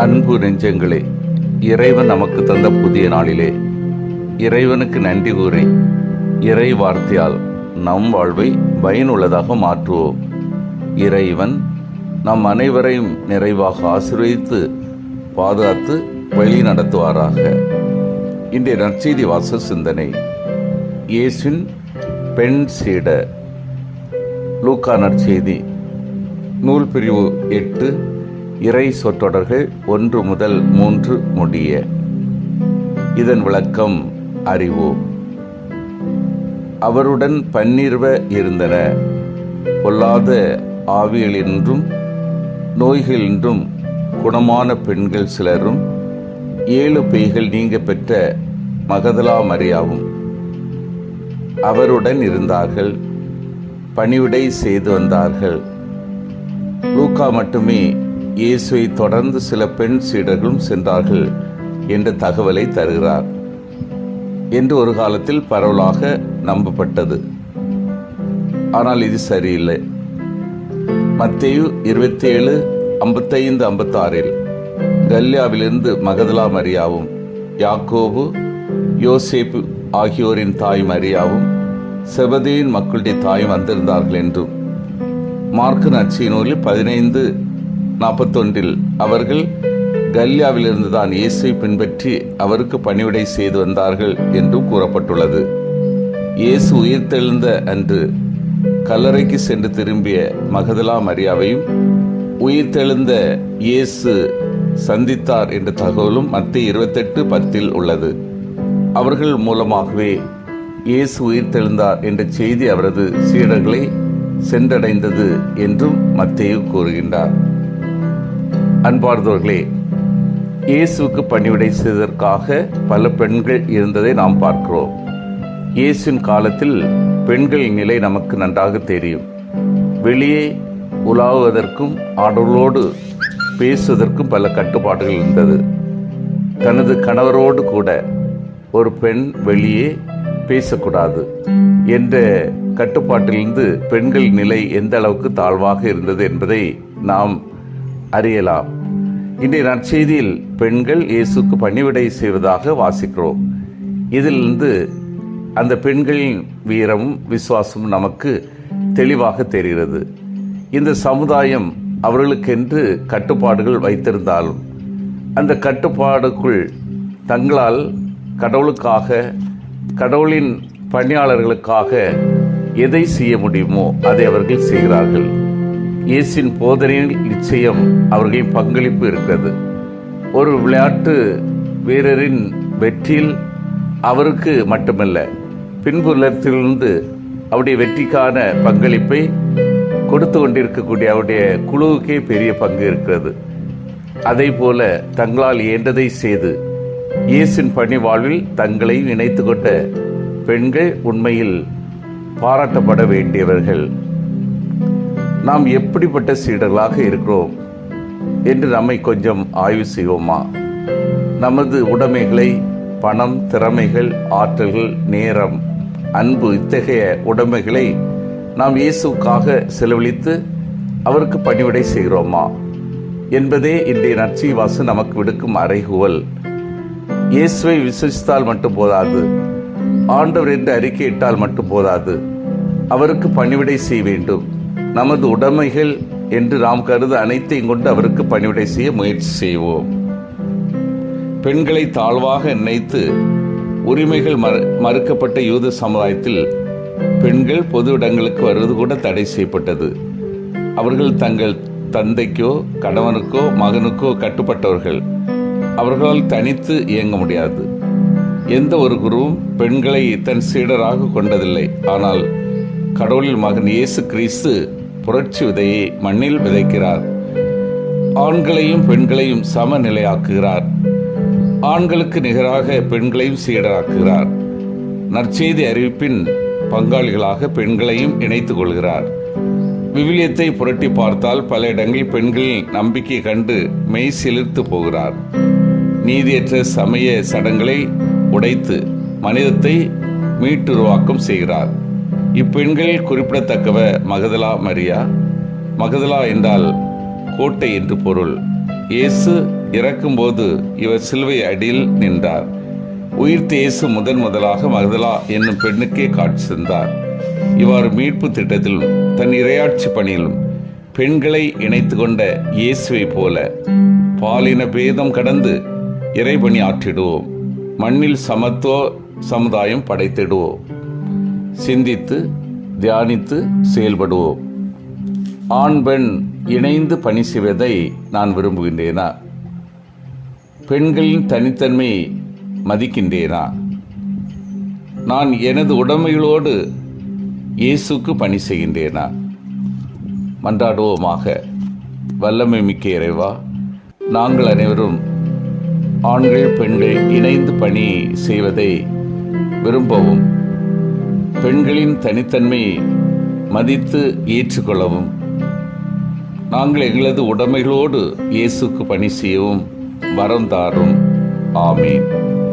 அன்பு நெஞ்சங்களே இறைவன் நமக்கு தந்த புதிய நாளிலே இறைவனுக்கு நன்றி கூறி இறை வார்த்தையால் நம் வாழ்வை பயனுள்ளதாக மாற்றுவோம். இறைவன் நம் அனைவரையும் நிறைவாக ஆசீர்வதித்து பாதுகாத்து வழி நடத்துவாராக. இன்றைய நற்செய்தி வாச சிந்தனை. இயேசின் பெண் சீட. லூக்கா நற்செய்தி. நூல் பிரிவு எட்டு இறை சொற்றொடர்கள் ஒன்று முதல் மூன்று முடிய. இதன் விளக்கம் அறிவோம். அவருடன் பன்னிருவ இருந்தன. பொல்லாத ஆவிகளின்றும் நோய்களின்றும் குணமான பெண்கள் சிலரும் ஏழு பெய்கள் நீங்க பெற்ற மகதலா மரியாவும். அவருடன் இருந்தார்கள். பணிவிடை செய்து வந்தார்கள். லூக்கா மட்டுமே இயேசுவை தொடர்ந்து சில பெண் சீடர்களும் சென்றார்கள் என்ற தகவலை தருகிறார். என்று ஒரு காலத்தில் பரவலாக நம்பப்பட்டது. ஆனால் இது சரியில்லை. மத்தேயு இருபத்தி ஏழு ஐம்பத்தைந்து ஐம்பத்தாறில் கல்யாவிலிருந்து மகதலா மரியாவும் யாக்கோபு யோசேப்பு ஆகியோரின் தாய் மரியாவும் செபதியின் மக்களுடைய தாயும் வந்திருந்தார்கள் என்றும். மார்க்கு நட்சி நூலில் பதினைந்து நாற்பத்தொன்றில் அவர்கள் கல்யாவிலிருந்து தான் இயேசுவை பின்பற்றி அவருக்கு பணிவிடை செய்து வந்தார்கள் என்றும் கூறப்பட்டுள்ளது. இயேசு உயிர்த்தெழுந்த அன்று கல்லறைக்கு சென்று திரும்பிய மகதலா மரியாவையும் உயிர்த்தெழுந்த இயேசு சந்தித்தார் என்ற தகவலும் மத்திய இருபத்தெட்டு பத்தில் உள்ளது. அவர்கள் மூலமாகவே இயேசு உயிர்த்தெழுந்தார் என்ற செய்தி அவரது சீடர்களை சென்றடைந்தது என்றும் மத்தேயு கூறுகின்றார். அன்பார்ந்தவர்களே இயேசுவுக்கு பணிவிடை செய்ததற்காக பல பெண்கள் இருந்ததை நாம் பார்க்கிறோம். இயேசுவின் காலத்தில் பெண்களின் நிலை நமக்கு நன்றாக தெரியும். வெளியே உலாவுவதற்கும் ஆடலோடு பேசுவதற்கும் பல கட்டுப்பாடுகள் இருந்தது. தனது கணவரோடு கூட ஒரு பெண் வெளியே பேசக்கூடாது என்ற கட்டுப்பாட்டிலிருந்து பெண்கள் நிலை எந்த அளவுக்கு தாழ்வாக இருந்தது என்பதை நாம் அறியலாம். இன்றைய நற்செய்தியில் பெண்கள் இயேசுக்கு பணிவிடை செய்வதாக வாசிக்கிறோம். இதிலிருந்து அந்த பெண்களின் வீரமும் விசுவாசமும் நமக்கு தெளிவாக தெரிகிறது. இந்த சமுதாயம் அவர்களுக்கென்று கட்டுப்பாடுகள் வைத்திருந்தாலும் அந்த கட்டுப்பாடுக்குள் தங்களால் கடவுளுக்காக கடவுளின் பணியாளர்களுக்காக எதை செய்ய முடியுமோ அதை அவர்கள் செய்கிறார்கள். இயேசின் போதனையில் நிச்சயம் அவர்களின் பங்களிப்பு இருக்கிறது. ஒரு விளையாட்டு வீரரின் வெற்றியில் அவருக்கு மட்டுமல்ல பின்புலத்திலிருந்து அவருடைய வெற்றிக்கான பங்களிப்பை கொடுத்து கொண்டிருக்கக்கூடிய அவருடைய குழுவுக்கே பெரிய பங்கு இருக்கிறது. அதே போல தங்களால் இயன்றதை செய்து இயேசின் பணி வாழ்வில் தங்களையும் இணைத்து கொண்ட பெண்கள் உண்மையில் பாராட்டப்பட வேண்டியவர்கள். நாம் எப்படிப்பட்ட சீடர்களாக இருக்கிறோம் என்று நம்மை கொஞ்சம் ஆய்வு செய்வோமா? நமது உடைமைகளை பணம் திறமைகள் ஆற்றல்கள் நேரம் அன்பு இத்தகைய உடைமைகளை நாம் இயேசுக்காக செலவழித்து அவருக்கு பணிவிடை செய்கிறோமா? என்பதே இன்றைய நற்சீவாசு நமக்கு விடுக்கும் அறைகுவல். இயேசுவை விசுவித்தால் மட்டும் போதாது. ஆண்டவர் என்று அறிக்கையிட்டால் மட்டும் போதாது. அவருக்கு பணிவிடை செய்ய வேண்டும். நமது உடைமைகள் என்று நாம் கருத அனைத்தையும் கொண்டு அவருக்கு பணிவிடை செய்ய முயற்சி செய்வோம். பெண்களை தாழ்வாக நினைத்து உரிமைகள் மறு மறுக்கப்பட்ட யூத சமுதாயத்தில் பெண்கள் பொது இடங்களுக்கு வருவது கூட தடை செய்யப்பட்டது. அவர்கள் தங்கள் தந்தைக்கோ கணவனுக்கோ மகனுக்கோ கட்டுப்பட்டவர்கள். அவர்களால் தனித்து இயங்க முடியாது. எந்த ஒரு குருவும் பெண்களை தன் சீடராக கொண்டதில்லை. ஆனால் கடவுளின் மகன் இயேசு கிறிஸ்து புரட்சி விதையை மண்ணில் விதைக்கிறார். ஆண்களையும் பெண்களையும் சமநிலையாக்குகிறார். ஆண்களுக்கு நிகராக பெண்களையும் சீடராக்குகிறார். நற்செய்தி அறிவிப்பின் பங்காளிகளாக பெண்களையும் இணைத்துக் கொள்கிறார். விவிலியத்தை புரட்டி பார்த்தால் பல இடங்களில் பெண்களின் நம்பிக்கை கண்டு மெய் சிலிர்த்து போகிறார். நீதியற்ற சமய சடங்களை உடைத்து மனிதத்தை மீட்டுருவாக்கம் செய்கிறார். இப்பெண்களில் குறிப்பிடத்தக்கவ மகதலா மரியா. மகதலா என்றால் கோட்டை என்று பொருள். இயேசு இறக்கும்போது இவர் சிலுவை அடியில் நின்றார். உயிர்த்த இயேசு முதன் முதலாக மகதலா என்னும் பெண்ணுக்கே காட்சி தந்தார். இவ்வாறு மீட்பு திட்டத்திலும் தன் இரையாட்சி பணியிலும் பெண்களை இணைத்து கொண்ட இயேசுவை போல பாலின பேதம் கடந்து இறைபணி ஆற்றிடுவோம் மண்ணில் சமத்துவ சமுதாயம் படைத்திடுவோம். சிந்தித்து தியானித்து செயல்படுவோம். ஆண் பெண் இணைந்து பணி செய்வதை நான் விரும்புகின்றேனா? பெண்களின் தனித்தன்மை மதிக்கின்றேனா? நான் எனது உடமைகளோடு இயேசுக்கு பணி செய்கின்றேனா? மன்றாடுவோமாக. வல்லமை மிக்க இறைவா நாங்கள் அனைவரும் ஆண்கள் பெண்கள் இணைந்து பணி செய்வதை விரும்பவும். பெண்களின் தனித்தன்மையை மதித்து ஏற்றுக்கொள்ளவும் நாங்கள் எங்களது உடைமைகளோடு இயேசுக்கு பணி செய்யவும் வரம் தாரும். ஆமேன்.